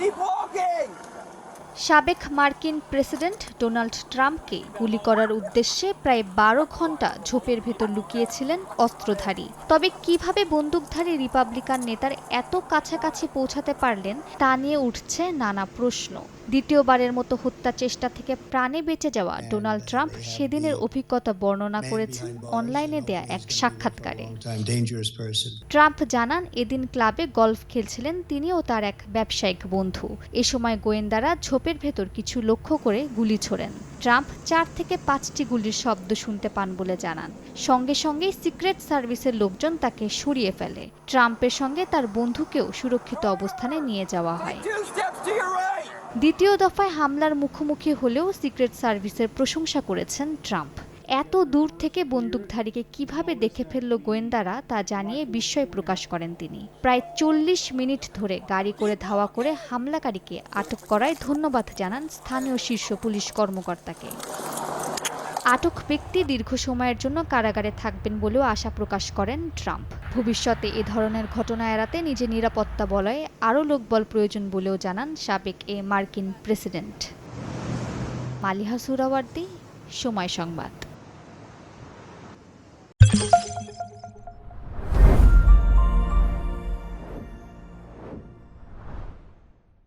Keep walking! সাবেক মার্কিন president Donald ট্রাম্পকে গুলি করার উদ্দেশ্যে প্রায় বারো ঘণ্টা ঝোপের ভেতর লুকিয়েছিলেন অস্ত্রধারী। তবে কীভাবে বন্দুকধারী রিপাবলিকান নেতার এত কাছাকাছি পৌঁছাতে পারলেন তা নিয়ে উঠছে নানা প্রশ্ন। দ্বিতীয়বারের মতো হত্যা চেষ্টা থেকে প্রাণে বেঁচে যাওয়া ডোনাল্ড ট্রাম্প সেদিনের অভিজ্ঞতা বর্ণনা করেছেন অনলাইনে দেয়া এক সাক্ষাৎকারে. ট্রাম্প জানান এদিন ক্লাবে গলফ খেলছিলেন তিনি ও তার এক ব্যবসায়িক বন্ধু। এ সময় গোয়েন্দারা ঝোপের ভেতর কিছু লক্ষ্য করে গুলি ছোড়েন। ট্রাম্প চার থেকে পাঁচটি গুলির শব্দ শুনতে পান বলে জানান। সঙ্গে সঙ্গে সিক্রেট সার্ভিসের লোকজন তাকে সরিয়ে ফেলে। ট্রাম্পের সঙ্গে তার বন্ধুকেও সুরক্ষিত অবস্থানে নিয়ে যাওয়া হয়! দ্বিতীয় দফায় হামলার মুখোমুখি হলেও সিক্রেট সার্ভিসের প্রশংসা করেছেন ট্রাম্প। এত দূর থেকে বন্দুকধারীকে কীভাবে দেখে ফেলল গোয়েন্দারা তা জানিয়ে বিস্ময় প্রকাশ করেন তিনি। প্রায় চল্লিশ মিনিট ধরে গাড়ি করে ধাওয়া করে হামলাকারীকে আটক করায় ধন্যবাদ জানান স্থানীয় শীর্ষ পুলিশ কর্মকর্তাকে। আটক ব্যক্তি দীর্ঘ সময়ের জন্য কারাগারে থাকবেন বলেও আশা প্রকাশ করেন ট্রাম্প। ভবিষ্যতে এ ধরনের ঘটনা এড়াতে নিজের নিরাপত্তা বলয়ে আরও লোকবল প্রয়োজন বলেও জানান সাবেক এ মার্কিন প্রেসিডেন্ট। মালিহা সুরাওয়ার্দী, সময় সংবাদ।